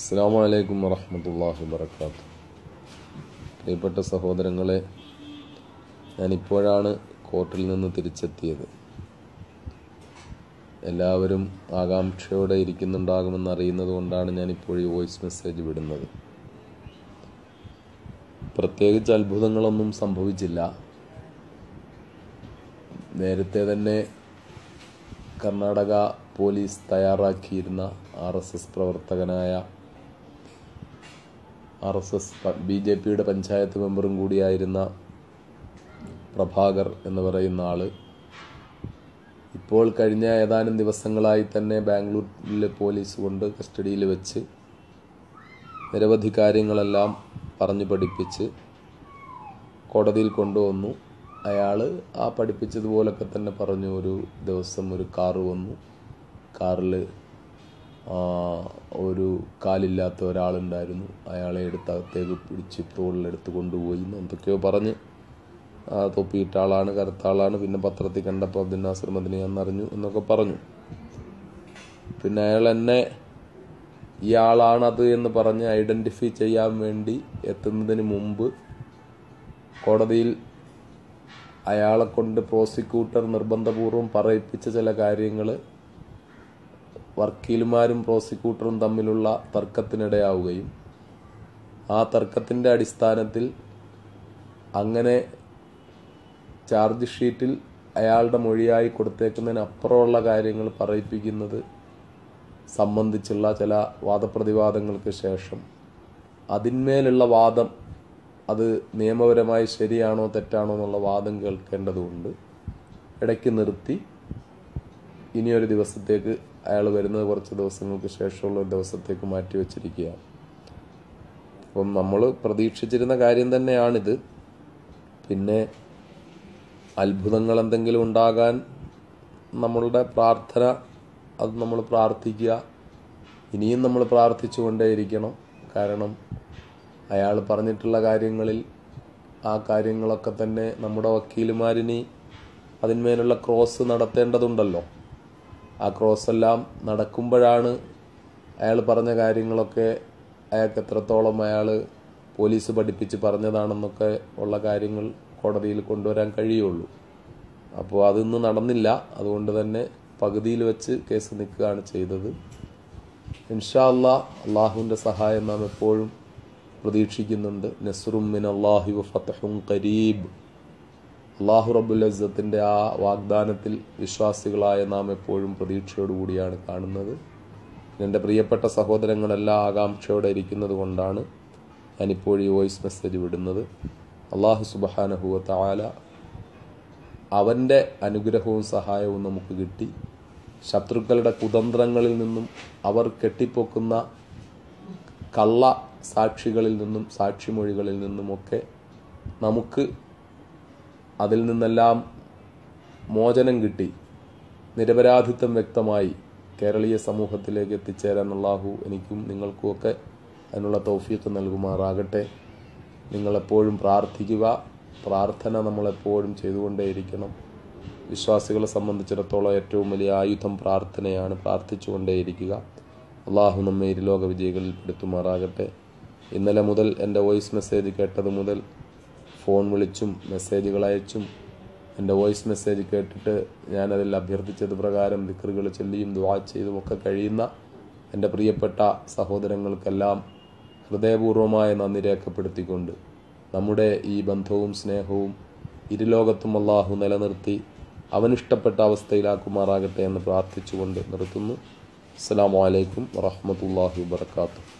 അസ്സാം വലൈക്കും വർക്കാത്തു പ്രിയപ്പെട്ട സഹോദരങ്ങളെ ഞാനിപ്പോഴാണ് കോർട്ടിൽ നിന്ന് തിരിച്ചെത്തിയത്. എല്ലാവരും ആകാംക്ഷയോടെ ഇരിക്കുന്നുണ്ടാകുമെന്ന് അറിയുന്നത് കൊണ്ടാണ് ഞാനിപ്പോൾ ഈ വോയിസ് മെസ്സേജ് വിടുന്നത്. പ്രത്യേകിച്ച് അത്ഭുതങ്ങളൊന്നും സംഭവിച്ചില്ല. നേരത്തെ തന്നെ കർണാടക പോലീസ് തയ്യാറാക്കിയിരുന്ന ആർ എസ് എസ് പ്രവർത്തകനായ R S S B J പിയുടെ പഞ്ചായത്ത് മെമ്പറും കൂടിയായിരുന്ന പ്രഭാകർ എന്ന് പറയുന്ന ആൾ. ഇപ്പോൾ കഴിഞ്ഞ ഏതാനും ദിവസങ്ങളായി തന്നെ ബാംഗ്ലൂരിലെ പോലീസ് കൊണ്ട് കസ്റ്റഡിയിൽ വെച്ച് നിരവധി കാര്യങ്ങളെല്ലാം പറഞ്ഞു പഠിപ്പിച്ച് കോടതിയിൽ കൊണ്ടുവന്നു. അയാൾ ആ പഠിപ്പിച്ചതുപോലൊക്കെ തന്നെ പറഞ്ഞു. ഒരു ദിവസം ഒരു കാറ് വന്നു. കാറിൽ ഒരു കാലില്ലാത്ത ഒരാളുണ്ടായിരുന്നു. അയാളെ എടുത്ത് അകത്തേക്ക് പിടിച്ച് തോളിലെടുത്ത് കൊണ്ടുപോയി എന്തൊക്കെയോ പറഞ്ഞ്. തൊപ്പിയിട്ട ആളാണ് കറുത്ത ആളാണ്. പിന്നെ പത്രത്തിൽ കണ്ടപ്പോൾ അബ്ദുൽ നാസർ മദിനിയാണെന്നറിഞ്ഞു എന്നൊക്കെ പറഞ്ഞു. പിന്നെ അയാൾ എന്നെ ഇയാളാണത് എന്ന് പറഞ്ഞ് ഐഡന്റിഫൈ ചെയ്യാൻ വേണ്ടി എത്തുന്നതിന് മുമ്പ് കോടതിയിൽ അയാളെ കൊണ്ട് പ്രോസിക്യൂട്ടർ നിർബന്ധപൂർവം പറയിപ്പിച്ച ചില കാര്യങ്ങൾ വക്കീലുമാരും പ്രോസിക്യൂട്ടറും തമ്മിലുള്ള തർക്കത്തിനിടയാവുകയും ആ തർക്കത്തിന്റെ അടിസ്ഥാനത്തിൽ അങ്ങനെ ചാർജ് ഷീറ്റിൽ അയാളുടെ മൊഴിയായി കൊടുത്തേക്കുന്നതിന് അപ്പുറമുള്ള കാര്യങ്ങൾ പറയിപ്പിക്കുന്നത് സംബന്ധിച്ചുള്ള ചില വാദപ്രതിവാദങ്ങൾക്ക് ശേഷം. അതിന്മേലുള്ള വാദം അത് നിയമപരമായി ശരിയാണോ തെറ്റാണോ എന്നുള്ള വാദം കേൾക്കേണ്ടതുണ്ട്. ഇടയ്ക്ക് നിർത്തി. ഇനിയൊരു ദിവസത്തേക്ക് അയാൾ വരുന്നത് കുറച്ച് ദിവസങ്ങൾക്ക് ശേഷമുള്ള ഒരു ദിവസത്തേക്ക് മാറ്റി വച്ചിരിക്കുകയാണ്. അപ്പം നമ്മൾ പ്രതീക്ഷിച്ചിരുന്ന കാര്യം തന്നെയാണിത്. പിന്നെ അത്ഭുതങ്ങൾ എന്തെങ്കിലും ഉണ്ടാകാൻ നമ്മളുടെ പ്രാർത്ഥന അത് നമ്മൾ പ്രാർത്ഥിക്കുക. ഇനിയും നമ്മൾ പ്രാർത്ഥിച്ചുകൊണ്ടേയിരിക്കണം. കാരണം അയാൾ പറഞ്ഞിട്ടുള്ള കാര്യങ്ങളിൽ ആ കാര്യങ്ങളൊക്കെ തന്നെ നമ്മുടെ വക്കീലുമാരിനി അതിന്മേലുള്ള ക്രോസ് നടത്തേണ്ടതുണ്ടല്ലോ. ആ ക്രോസ് എല്ലാം നടക്കുമ്പോഴാണ് അയാൾ പറഞ്ഞ കാര്യങ്ങളൊക്കെ അയാൾക്ക് എത്രത്തോളം അയാൾ പോലീസ് പഠിപ്പിച്ച് പറഞ്ഞതാണെന്നൊക്കെ ഉള്ള കാര്യങ്ങൾ കോടതിയിൽ കൊണ്ടുവരാൻ കഴിയുള്ളൂ. അപ്പോൾ അതിന്ന് നടന്നില്ല. അതുകൊണ്ട് തന്നെ പകുതിയിൽ വെച്ച് കേസ് നിൽക്കുകയാണ് ചെയ്തത്. ഇൻഷാ അല്ലാ അള്ളാഹുവിന്റെ സഹായം നാം എപ്പോഴും പ്രതീക്ഷിക്കുന്നുണ്ട്. നസ്റും മിൻ അള്ളാഹി ഫത്തഹും കരീബ് അള്ളാഹു റബുൽ അസത്തിന്റെ ആ വാഗ്ദാനത്തിൽ വിശ്വാസികളായ നാം എപ്പോഴും പ്രതീക്ഷയോടുകൂടിയാണ് കാണുന്നത്. എന്റെ പ്രിയപ്പെട്ട സഹോദരങ്ങളെല്ലാം ആകാംക്ഷയോടെ ഇരിക്കുന്നത് കൊണ്ടാണ് ഞാനിപ്പോൾ ഈ വോയിസ് മെസ്സേജ് വിടുന്നത്. അള്ളാഹു സുബഹാനഹുവത്ത ആല അവന്റെ അനുഗ്രഹവും സഹായവും നമുക്ക് കിട്ടി. ശത്രുക്കളുടെ കുതന്ത്രങ്ങളിൽ നിന്നും അവർ കെട്ടിപ്പൊക്കുന്ന കള്ള സാക്ഷികളിൽ നിന്നും സാക്ഷിമൊഴികളിൽ നിന്നുമൊക്കെ നമുക്ക് അതിൽ നിന്നെല്ലാം മോചനം കിട്ടി നിരപരാധിത്വം വ്യക്തമായി കേരളീയ സമൂഹത്തിലേക്ക് എത്തിച്ചേരാൻ അള്ളാഹു എനിക്കും നിങ്ങൾക്കുമൊക്കെ അതിനുള്ള തൗഫീഖ് നൽകുമാറാകട്ടെ. നിങ്ങളെപ്പോഴും പ്രാർത്ഥിക്കുക പ്രാർത്ഥന നമ്മളെപ്പോഴും ചെയ്തുകൊണ്ടേയിരിക്കണം. വിശ്വാസികളെ സംബന്ധിച്ചിടത്തോളം ഏറ്റവും വലിയ ആയുധം പ്രാർത്ഥനയാണ് പ്രാർത്ഥിച്ചുകൊണ്ടേയിരിക്കുക. അള്ളാഹു നമ്മെ ഇരുലോക വിജയികളിൽ പെടുത്തുമാറാകട്ടെ. ഇന്നലെ മുതൽ എന്റെ വോയിസ് മെസ്സേജ് കേട്ടത് മുതൽ ഫോൺ വിളിച്ചും മെസ്സേജുകൾ അയച്ചും എന്റെ വോയിസ് മെസ്സേജ് കേട്ടിട്ട് ഞാനതിൽ അഭ്യർത്ഥിച്ചത് പ്രകാരം ദിക്കറുകൾ ചൊല്ലിയും ദുവാ ചെയ്തും ഒക്കെ കഴിയുന്ന എന്റെ പ്രിയപ്പെട്ട സഹോദരങ്ങൾക്കെല്ലാം ഹൃദയപൂർവമായ നന്ദി രേഖപ്പെടുത്തിക്കൊണ്ട് നമ്മുടെ ഈ ബന്ധവും സ്നേഹവും ഇരുലോകത്തും അള്ളാഹു നിലനിർത്തി അവനിഷ്ടപ്പെട്ട അവസ്ഥയിലാക്കുമാറാകട്ടെ എന്ന് പ്രാർത്ഥിച്ചുകൊണ്ട് നിർത്തുന്നു. അസ്സാം വലൈക്കും വറഹമത്തല്ലാഹി വാത്തു